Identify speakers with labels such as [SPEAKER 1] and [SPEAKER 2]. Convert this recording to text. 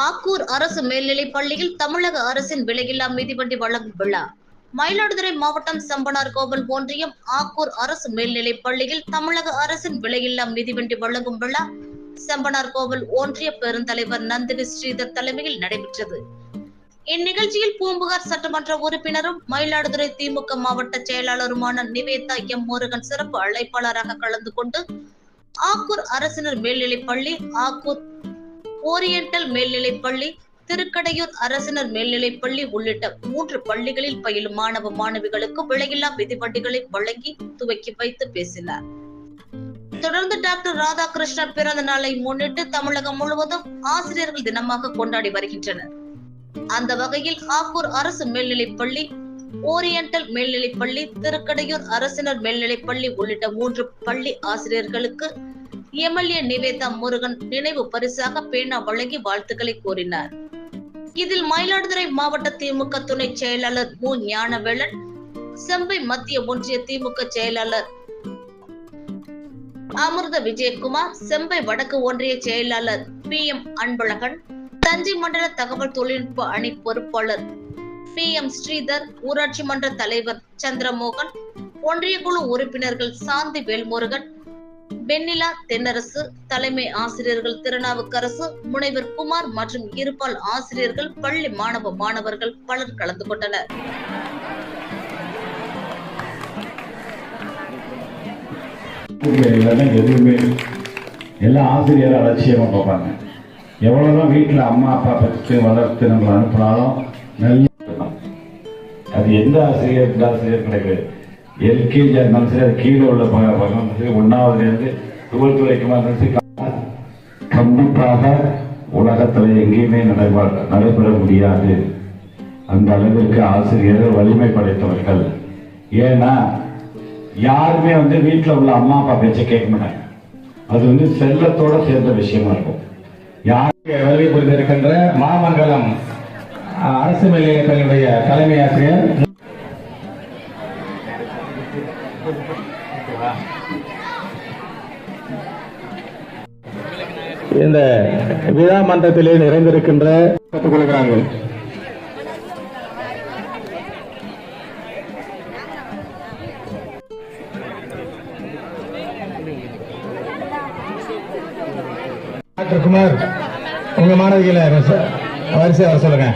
[SPEAKER 1] ஆக்கூர் அரசு மேல்நிலைப் பள்ளியில் தமிழக அரசின் விலையில்லா மிதிவண்டி வழங்கும் விழா. மயிலாடுதுறை மாவட்டம் சம்பனார் கோவில் ஒன்றியம் ஆக்கூர் அரசு மேல்நிலைப் பள்ளியில் தமிழக அரசின் விலையில்லா மிதிவண்டி வழங்கும் விழா செம்பனார் கோவில் ஒன்றிய பெருந்தலைவர் நந்தினி ஸ்ரீதர் தலைமையில் நடைபெற்றது. இந்நிகழ்ச்சியில் பூம்புகார் சட்டமன்ற உறுப்பினரும் மயிலாடுதுறை திமுக மாவட்ட செயலாளருமான நிவேதா எம் முருகன் சிறப்பு அழைப்பாளராக கலந்து கொண்டு ஆக்கூர் அரசினர் மேல்நிலைப் பள்ளி ஆக்கூர் ஓரியண்டல் மேல்நிலைப்பள்ளி திருக்கடையூர் அரசினர் மேல்நிலைப்பள்ளி உள்ளிட்ட மூன்று பள்ளிகளில் பயிலும் மாணவ மாணவிகளுக்கு விலையில்லா மிதிவண்டிகளை வழங்கி துவக்கி வைத்து பேசினார். தொடர்ந்து டாக்டர் ராதாகிருஷ்ணன் பிறந்த நாளை முன்னிட்டு தமிழகம் முழுவதும் ஆசிரியர்கள் தினமாக கொண்டாடி வருகின்றனர். அந்த வகையில் ஆக்கூர் அரசு மேல்நிலைப்பள்ளி ஓரியண்டல் மேல்நிலைப்பள்ளி திருக்கடையூர் அரசினர் மேல்நிலைப்பள்ளி உள்ளிட்ட மூன்று பள்ளி ஆசிரியர்களுக்கு எம்எல்ஏ நிவேதா முருகன் நினைவு பரிசாக பேனா வழங்கி வாழ்த்துக்களை கூறினார். இதில் மயிலாடுதுறை மாவட்ட திமுக துணை செயலாளர் மு. ஞானவேலன் செம்பை மத்திய ஒன்றிய திமுக செயலாளர் அமிர்த விஜயகுமார் செம்பை வடக்கு ஒன்றிய செயலாளர் பி. எம். அன்பழகன் தஞ்சை மண்டல தகவல் தொழில்நுட்ப அணி பொறுப்பாளர் பி. எம். ஸ்ரீதர் ஊராட்சி மன்ற தலைவர் சந்திரமோகன் ஒன்றிய குழு உறுப்பினர்கள் சாந்தி வேல்முருகன் வெண்ணிலா தென்னரசு தலைமை ஆசிரியர்கள் திருநாவுக்கரசு முனைவர் குமார் மற்றும் இருபால் ஆசிரியர்கள் பள்ளி மாணவ மாணவர்கள் பலர் கலந்து கொண்டனர்.
[SPEAKER 2] எதுவுமே எல்லா ஆசிரியர் அலட்சியமாக பார்ப்பாங்க. எவ்வளோதான் வீட்டில் அம்மா அப்பா பெற்று வளர்த்து நம்மளை அனுப்பினாலும் நல்ல அது எந்த ஆசிரியர் எந்த ஆசிரியர் கிடையாது. எல்கேஜி இருந்தாலும் சரி அது கீழே உள்ள ப- சரி ஒன்றாவதுலேருந்து டுவெல்த் வரைக்கும் இருந்தாலும் சரி கண்டிப்பாக உலகத்தில் எங்கேயுமே நடைபெற நடைபெற முடியாது. அந்த அளவிற்கு ஆசிரியர்கள் வலிமை படைத்தவர்கள். ஏன்னா யாருமே வந்து வீட்டில் உள்ள அம்மா அப்பா பேச்சை கேட்க மாட்டாங்க. அது வந்து செல்லத்தோட சேர்ந்த விஷயமா இருக்கும். யாருமே
[SPEAKER 3] வருகை புரிந்திருக்கின்ற மாமங்கலம் அரசு மேல்நிலைப் பள்ளியுடைய தலைமை ஆசிரியர் இந்த விழா மன்றத்திலே நிறைந்திருக்கின்ற கற்றுக்கொள்கிறார்கள். டாக்டர் குமார் உங்க மாணவிகளை வரிசை வர சொல்லுங்க.